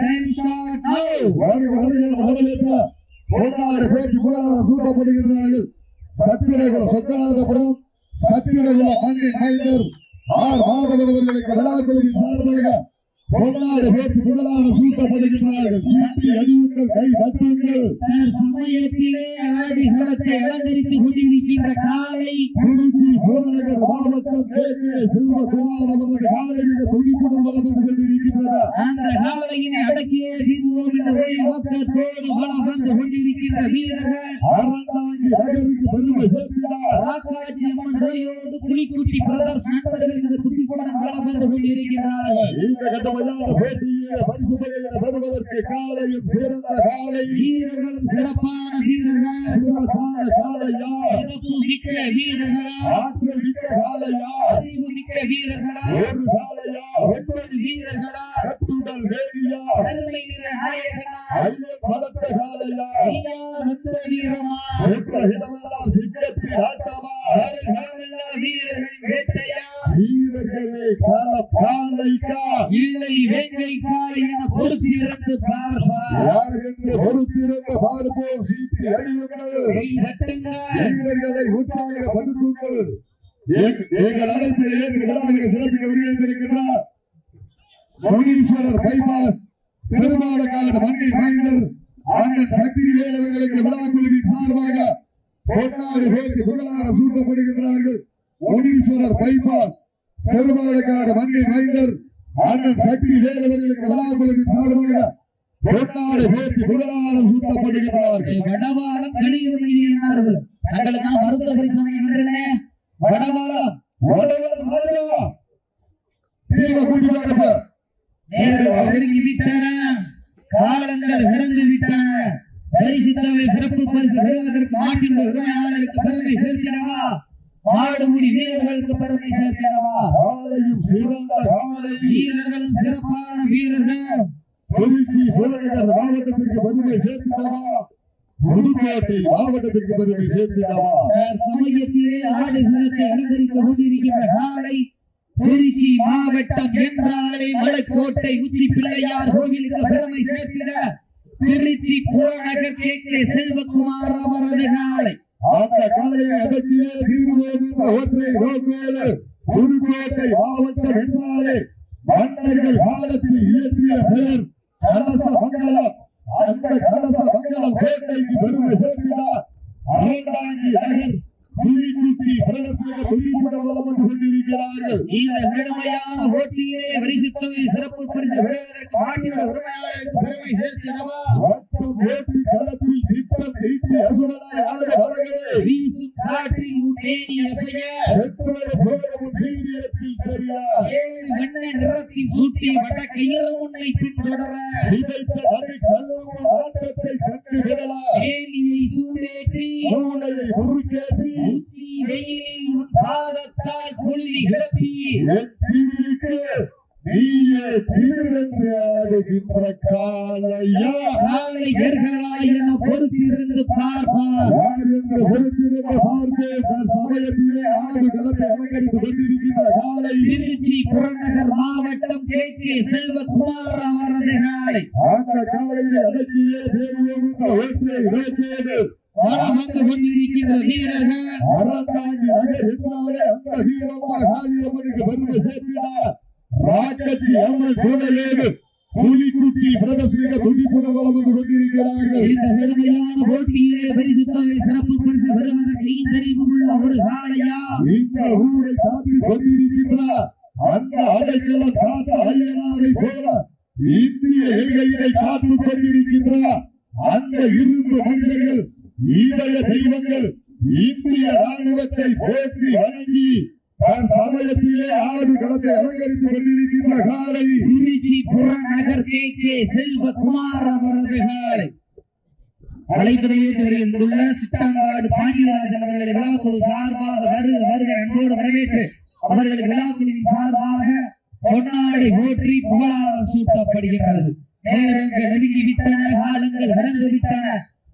Time start நவ வருக வருக என வரவேற்ற பொன்னாடு பேட்டி புகழாரம் சூட்டப்படுகின்றார்கள். சத்திரகுல சொக்கநாதபுரம் சத்திரகுல மண்ணின் மைந்தர் ஆர். அவர்களுக்கு விழாக்குழுவின் சார்பாக பொன்னாடு பேட்டி புகழாரம் சூட்டப்படுகின்றார்கள். சீட்டி அடியுங்கள் கை தட்டுங்கள். சமயத்திலே ஆடி களத்தை அலங்கரித்துக் கொண்டிருக்கின்ற காலை. திருச்சி புறநகர் மாவட்டம் கேகே செல்வகுமார் அவரது காலை மிக துடிப்புடன் வளர்ந்து கொண்டிருக்கின்றது அந்த காலையினை அடக்கியே தீர்வோம் என்ற ஒரே நோக்கத்தோடு வளம் வந்து கொண்டிருக்கின்ற வீரர்கள். அறந்தாங்கி நகருக்கு பெருமை சேர்க்கிறார். ராக்காட்சி அம்மன் துறையோடு புலிக்குட்டி பிரதர்ஸ் நண்பர்கள் இந்த துடிப்புடன் வளம் வந்து கொண்டிருக்கிறார்கள் இந்த கட்டமையான போட்டியில் பரிசு தொகையினை பெறுவதற்கு காலையும் சிறந்த காலை. வீரர்களும் சிறப்பான வீரர்கள். சிறப்பான காலையா? சிறப்பு மிக்க வீரர்களா? ஆற்றல் மிக்க காலையா? அறிவு மிக்க வீரர்களா? ஒரு காலையா? ஒன்பது வீரர்களா? கட்டுடல் வேலியா? கருமை நிற நாயகனா ஐயன் பலத்த காலையா? ஐயா ரத்ன வீரமா என்ற இடமெல்லாம் சிங்கத்தில் ஆட்டமா வேட்டையா? வீரர்களே கால காலைக்கா? இல்லை வேங்கைக்கா என பொறுத்திருந்து பார்ப்பார். என்று பொறுத்திருந்த பார்ப்போம்? சீட்டி தட்டுங்கள். வீரர்களை உற்சாகப்படுத்துங்கள் எங்- எங்கள் அழைப்பில் ஏற்று விழாவினை சிறப்பிக்க வருகின்றிருக்கின்றார் முனீஸ்வரர் பைபாஸ் சிறுமாலக்காடு மண்ணின் மைந்தர் அண்ணன் சக்தி வேலவர்களுக்கு விழா குழுவின் சார்பாக பொன்னாடு பேருக்கு புகழாரம் சூட்டப்படுகின்றார்கள். முனீஸ்வரர் பைபாஸ் சிறுமாலக்காடு மண்ணின் மைந்தர் அண்ணன் சக்தி வேலவர்களுக்கு விழா குழுவின் சார்பாக பொன்னாடு பேருக்கு புகழாரம் சூட்டப்படுகின்றார்கள் வடவாளம் கணிதமையினார்கள் தங்களுக்கான மருத்துவ பரிசோதனை வென்றன வடவாளம். வடவளம் ராஜா தீர்வ கூட்டிவாங்க நேரம் நெருங்கி விட்டன. காலங்கள் கடந்து விட்டன. பரிசு தொகை சிறப்பு பரிசு பெறுவதற்கு நாட்டின் உரிமையாளருக்கு பெருமை சேர்க்கிறவா? மாடுமுடி வீரர்களுக்கு பெருமை சிறந்த காலை வீரர்களும் சிறப்பான வீரர்கள். திருச்சி புறநகர் மாவட்டத்திற்கு பெருமை சேர்த்திடவா புதுக்கோட்டை மாவட்டத்திற்கு பெருமை சேர்த்திடவா சமயத்திலே ஆடுகளத்தை அலங்கரித்துக் கொண்டிருக்கின்ற காலை திருச்சி மாவட்டம் என்றாலே மலைக்கோட்டை உச்சி பிள்ளையார் கோவிலுக்கு பெருமை சேர்த்திட திருச்சி புறநகர் கே கே செல்வகுமார் அவரது காலை. அந்த காலையை தீர்வோம் என்ற ஒற்றை நோக்கோடு புதுக்கோட்டை மாவட்டம் என்றாலே மன்னர்கள் காலத்தில் இயற்றிய பெயர் கலச மங்கலம். அந்த கலச மங்கலம் கோட்டைக்கு பெருமை சேர்க்கிறார் அரண்டாங்கி நகர் துணிக்குட்டி பிரதர்சன துணிப்படம் வளம் வந்து கொண்டிருக்கிறார்கள். இந்த கடுமையான போட்டியிலே பரிசு தொகை சிறப்பு பரிசு பெறுவதற்கு நாட்டின் உரிமையாளருக்கு பெருமை சேர்த்திடவா? வட்டம் ஓட்டி களத்தில் திட்டம் நீட்டி அசுரனாய் ஆட வளர்களே வீசும் காற்றில் உன்னேறி அசைய சென்றோடு போகவும் வீரியத்தில் தெரியார் ஏழு வண்ண நிறத்தில் சூட்டிய வட கயிறு உன்னை பின்தொடர விதைத்த அரை கல்லும் ஆட்டத்தை கண்டு விடலாம் ஏனியை சூடேற்றி மூளையை உச்சி வெயிலில் உன் பாதத்தால் புழுதி கிளப்பி என் நீயே திமிரென்று ஆடுகின்ற காலையா காளையர்களாய் என பொறுத்திருந்து பார்ப்பார் என்று பொறுத்திருந்த பார்ப்பே தன் சமயத்திலே ஆடு களத்தை அலங்கரித்துக் கொண்டிருக்கின்ற காலை திருச்சி புறநகர் மாவட்டம் கே. கே. செல்வகுமார் அவரது காலை அந்த காலையை அடக்கியே வளம் வந்து கொண்டிருக்கின்ற வீரர்கள். அறந்தாங்கி நகர் அந்த வீரமா காளியம்மனுக்கு பெருமை சேர்க்கிறார் ராக்கச்சி அம்மன் துணையோடு புலிக்குட்டி பிரதர்சனிக்க துடிப்புடன் வளம் வந்து கொண்டிருக்கிறார்கள். இந்த கடுமையான போட்டியிலே பரிசு தொகை சிறப்பு பரிசு பெறுவதற்கு தெரிவு உள்ள ஒரு காளையா? இந்த ஊரை காத்து கொண்டிருக்கின்றார். அந்த அடைக்கலம் காத்த ஐயனாரை போல இந்திய எல்கையினை காத்து கொண்டிருக்கின்றார். அந்த இரும்பு மனிதர்கள் ஈடைய தெய்வங்கள் இந்திய ராணுவத்தை போற்றி வணங்கி சமயத்திலே ஆடு களத்தை அலங்கரித்துக் கொண்டிருக்கின்ற காலை திருச்சி புறநகர் கே கே செல்வகுமார் அவரது காலை அழைப்பதையே தெரிந்துள்ள பாண்டியராஜன் அவர்களை விழாக்குழு சார்பாக வருக வருக அன்போடு வரவேற்று விழாக்குழுவின் சார்பாக பொன்னாடை போற்றி புகழாரம் சூட்டப்படுகின்றது நேரங்கள் நெருங்கி விட்டன காலங்கள் கடந்து விட்டன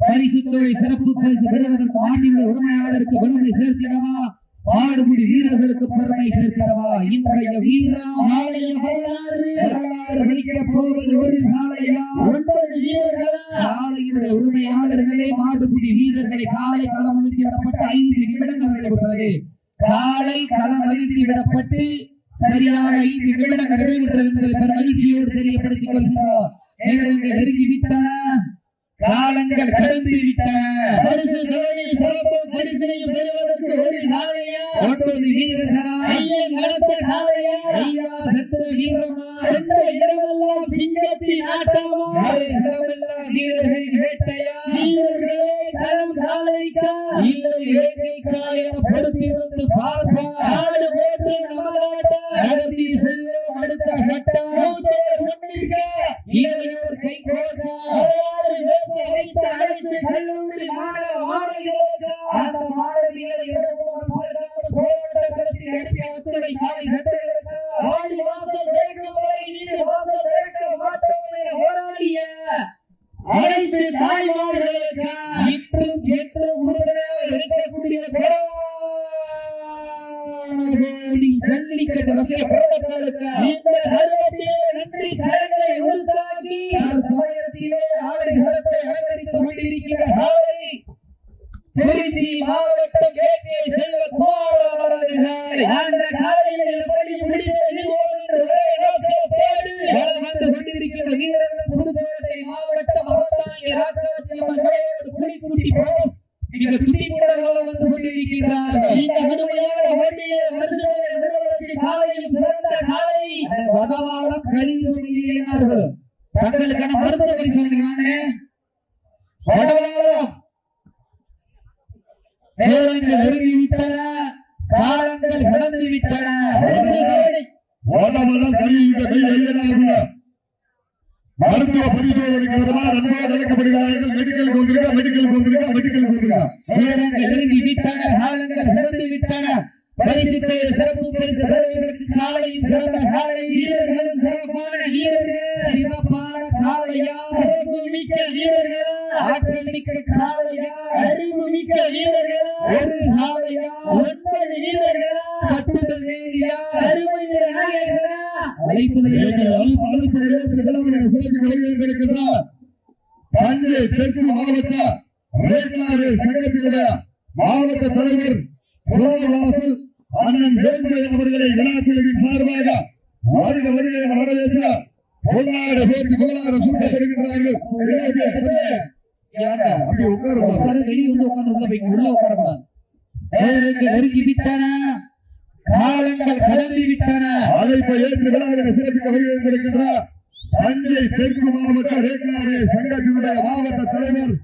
பரிசு சிறப்பு பரிசு பெறுவதற்கு உரிமையாளருக்கு பெருமை சேர்த்திடவா பாடுபடி வீரர்களுக்கு பெருமை சேர்க்கிறவா? இன்றைய வீரா நாளைய வரலாறு. வரலாறு வலிக்க போவது ஒரு காலையா ஒன்பது வீரர்களா? காலையுடைய உரிமையாளர்களே மாடுபிடி வீரர்களை காலை களம் அழுத்தி விடப்பட்டு ஐந்து நிமிடங்கள் நடைபெற்றது. காலை களம் அழுத்தி விடப்பட்டு சரியாக ஐந்து நிமிடங்கள் நிறைவுற்றது என்பதை பெரும் மகிழ்ச்சியோடு தெரியப்படுத்திக் கொள்கிறோம் நேரங்கள் நெருங்கி விட்டன. காலங்கள் கடந்து விட்டன. பரிசு சிறப்பு பரிசினையும் காலையா ஒன்பது வீரர்களா ஐயன் வளர்த்த காலையா ஐயா சத்த வீரமா சென்ற இடமெல்லாம் சிங்கத்தின் ஆட்டமா ஆறு களமெல்லாம் வீரர்களின் வேட்டையா? வீரர்களே களம் காலைக்கா? இல்லை வேட்டைக்கா என பொறுத்திருந்து பார்ப்பா. நாடு போட்டு நமதாட்ட நகர்த்தி செல்வோம் அடுத்த கட்டம் ஜல்லிக்கட்டு ரசிக பெருமக்களுக்கு இந்த தருணத்திலே நன்றி கடனை உருத்தாக்கி சமயத்திலே ஆறு கரத்தை அலங்கரித்துக் கொண்டிருக்கிற ஆவணி திருச்சி மாவட்டம் கே. கே. செல்வ அந்த காலையில் எப்படி கொண்டிருக்கிற வீரர்கள் புதுக்கோட்டை மிக துடிப்புடன் வலம் வந்து கொண்டிருக்கிறார்கள் இந்த கடுமையான போட்டியிலே பரிசுகளை பெறுவதற்கு காலையும் சிறந்த காலை. வடவாளம் கலிதுரையினார்கள் தங்களுக்கான மருத்துவ பரிசோதனை நேரங்கள் நெருங்கி விட்டன காலங்கள் கடந்து விட்டன. ஓட்டமெல்லாம் கையில் கை வெளியிடார்கள் மருத்துவ பரிசோதனைக்கு வருமாறு அன்போடு அழைக்கப்படுகிறார்கள் மெடிக்கலுக்கு வந்திருக்கா மெடிக்கலுக்கு வந்திருக்கா மெடிக்கலுக்கு வந்திருக்கா நேரங்கள் நெருங்கி விட்டன காலங்கள் கடந்து விட்டன பரிசுத்தை சிறப்பு பரிசு பெறுவதற்கு காலையும் சிறந்த காலை வீரர்களும் சிறப்பான வீரர்கள். சிறப்பான காலையா? சிறப்பு மிக்க வீரர்கள்? ஆற்றல் மிக்க காலையா? அறிவு மிக்க வீரர்கள்? ஒரு காலையா? ஒன்பது வீரர்கள்? வேண்டியா அருமை நிற நாயகனா அழைப்பதில் எங்கள் அழைப்பு அழைப்பு விளம்பர சிறப்பு வருகின்றிருக்கின்றார் தஞ்சை தெற்கு மாவட்ட ரேக்லாறு சங்கத்தினுடைய மாவட்ட தலைவர் புரோவாசல் அண்ணன் வேல்முருகன் அவர்களை விழாக்குழுவின் சார்பாக வருக வருகை வரவேற்ற பொன்னாடு சேர்த்து புகழாரம் சூட்டப்படுகின்றார்கள்? அப்படி உட்காரு, வெளிய வந்து உட்கார்ந்து உள்ள உட்காரக்கூடாது. நேரங்கள் நெருங்கி விட்டன காலங்கள் கடந்து விட்டன. அழைப்பை ஏற்று விழாவினை சிறப்பிக்க வருகின்றிருக்கின்றார் தஞ்சை தெற்கு மாவட்ட ரேக்லாறு சங்கத்தினுடைய மாவட்ட தலைவர்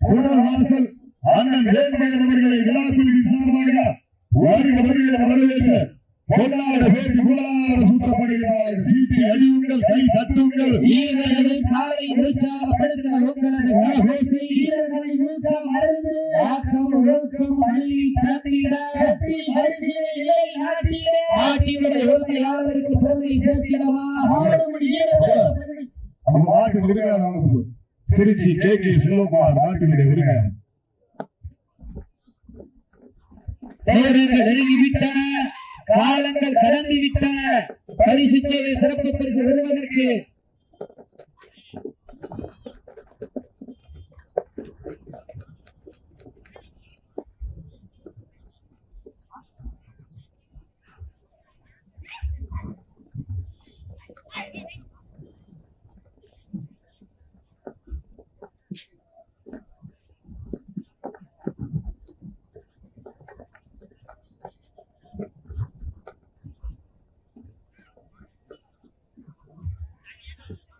புனர்வாசல் அண்ணன் வேல்மகன் அவர்களை விழாக்குழுவின் சார்பாக வருக வருகிற வரவேற்று பொன்னாடு பேட்டி புகழார சூட்டப்படுகிறார்கள் சீட்டி அடியுங்கள் கை தட்டுங்கள். வீரர்களே காலை உற்சாகப்படுத்தின உங்களது கரகோசை வீரர்களின் ஊக்கம் அருந்து ஆக்கம் ஒழுக்கம் அள்ளி தந்திட. வெற்றி பரிசினை நிலை நாட்டிலே நாட்டினுடைய உரிமையாளருக்கு பெருமை சேர்த்திடவா? ஆடுபடி வீரர்களுக்கு பெருமை. நம்ம நாட்டு உரிமையாளர் திருச்சி கே. கே. செல்வகுமார் நாட்டினுடைய உரிமையாளர் நெருங்கி விட்டன காலங்கள் கடந்து விட்டன பரிசு சிறப்பு பரிசு பெறுவதற்கு.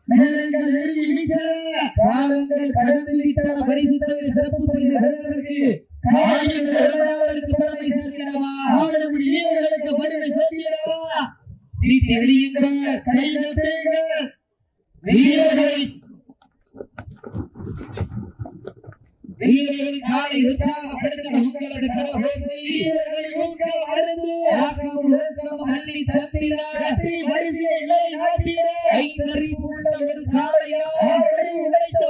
நேரங்கள் நெருங்கி விட்டன காலங்கள் கடந்து விட்டன பரிசு தொகை சிறப்பு பரிசு பெறுவதற்கு காயம் சிறப்பாளருக்கு பெருமை சேர்க்கிறவா ஆடுபடி வீரர்களுக்கு பெருமை சேர்த்திடவா சீட்டி அடியுங்கள் கை தட்டுங்கள் வீரர்களை வீரர்களின் காலை உற்சாகப்படுத்தின உங்களது கரகோசை வீரர்களின் ஊக்கம் அருந்து ஆக்கம் ஒழுக்கம் அள்ளி வெற்றி பரிசினை நிலை நாட்டிலே ஐந்தறிவு உள்ள ஒரு காளையா ஆறடி உடைத்த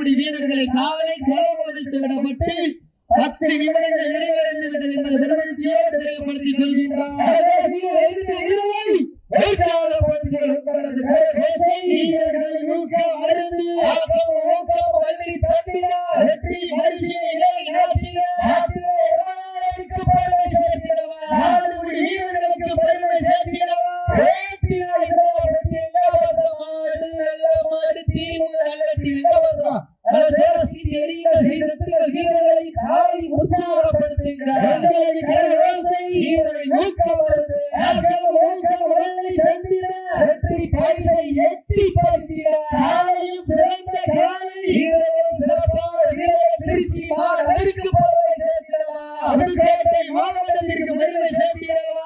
உரிமையாளர்களே வீரர்களை காவலை களம் அமைத்து விடப்பட்டு பத்து நிமிடங்கள் நிறைவடைந்து விட்டது என்பது பெருமதியோடு தெரியப்படுத்திக் கொள்கின்றார். உற்சாகப்படுத்துங்கள் உங்களது கரகோசை. வீரர்களின் புதுக்கோட்டை மாவட்டத்திற்கு பெருமை சேர்த்திடவா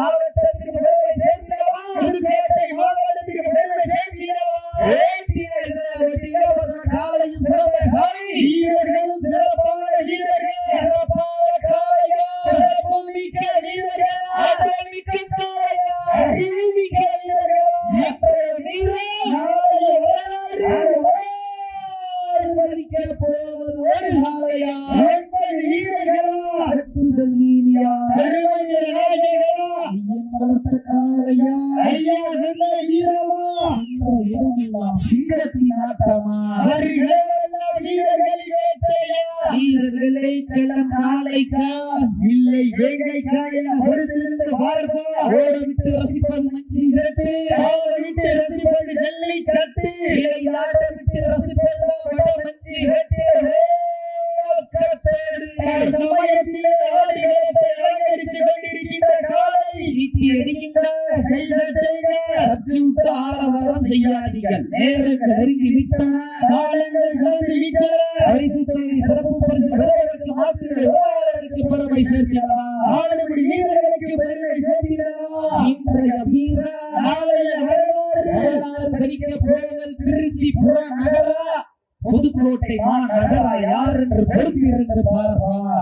மாவட்டத்திற்கு பெருமை சேர்த்திடவா. புதுக்கோட்டை மாவட்டத்திற்கு பெருமை சேர்த்திடவா காலையும் சிறந்த காலை. வீரர்களும் சிறப்பான வீரர்கள் சிறப்பான காளையா. சிறப்பு மிக்க வீரர்கள் ஆற்றல் மிக்க. அறிவு மிக்க வீரர்கள் நாளைய வரலாறு ஒரு காளையா. கட்டுதல் நீதியா. வளர்த்த காளையா. ஐயா வீரமா இடமெல்லாம் சிங்கத்தின் ஆட்டமா வீரர்களை களம் காளைக்கா? இல்லை வேங்கைக்கா என பொறுத்திருந்து பார்ப்பா. ஓடவிட்டு ரசிப்பது மஞ்சி விரட்டு. அவரை விட்டு ரசிப்பது ஜல்லிக்கட்டு. இலை ஆட விட்டு ரசிப்பது வட மஞ்சி விரட்டு. சமயத்திலே ஆடுகளத்தை அலங்கரித்துக் கொண்டிருக்கின்ற காலை சீட்டி அடிக்கின்ற கைதட்டுங்க சற்று விட்டு ஆரவாரம் செய்யாதீர்கள். நேரங்கள் நெருங்கி விட்டன. காலங்கள் கடந்து விட்டன. பரிசு தொகை சிறப்பு பரிசு பெறுவதற்கு மாற்றுகள் உறவாளருக்கு பெருமை சேர்க்கிறதா? ஆடுபடி வீரர்களுக்கு பெருமை சேர்க்கிறதா? இன்றைய வீரர் நாளைய வரலாறு. வரலாறு படிக்க போவது திருச்சி புறநகரா புதுக்கோட்டை மாநகரா யார் என்று பொறுப்பிருந்து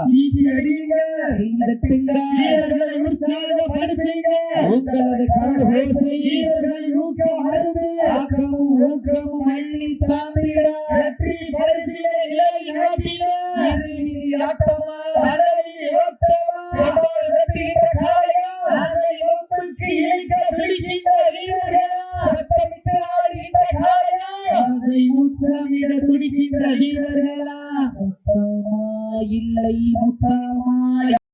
சீட்டி அடியுங்க கைதட்டுங்க. வீரர்களை உங்களது ஊக்கம் மருந்து ஆக்கமும் ஊக்கமும் அள்ளித்தான்